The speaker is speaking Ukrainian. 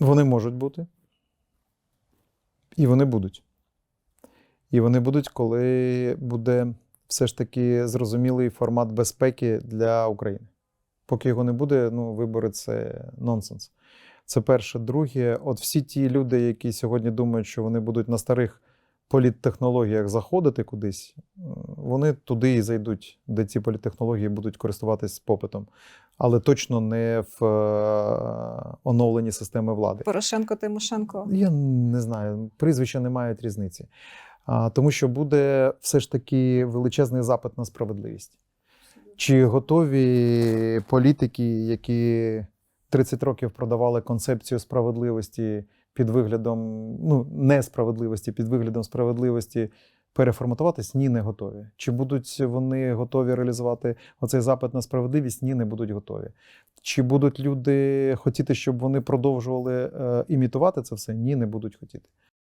Вони можуть бути. І вони будуть. І вони будуть, коли буде все ж таки зрозумілий формат безпеки для України. Поки його не буде, ну, вибори це нонсенс. Це перше. Друге, от всі ті люди, які сьогодні думають, що вони будуть на старих політтехнологіях заходити кудись, вони туди і зайдуть, де ці політтехнології будуть користуватись попитом, але точно не в е, оновленні системи влади. Порошенко Тимошенко. Я не знаю, прізвища не мають різниці. Тому що буде все ж таки величезний запит на справедливість. Чи готові політики, які 30 років продавали концепцію справедливості під виглядом ну, несправедливості, під виглядом справедливості переформатуватись? Ні, не готові. Чи будуть вони готові реалізувати оцей запит на справедливість? Ні, не будуть готові. Чи будуть люди хотіти, щоб вони продовжували е, імітувати це все? Ні, не будуть хотіти.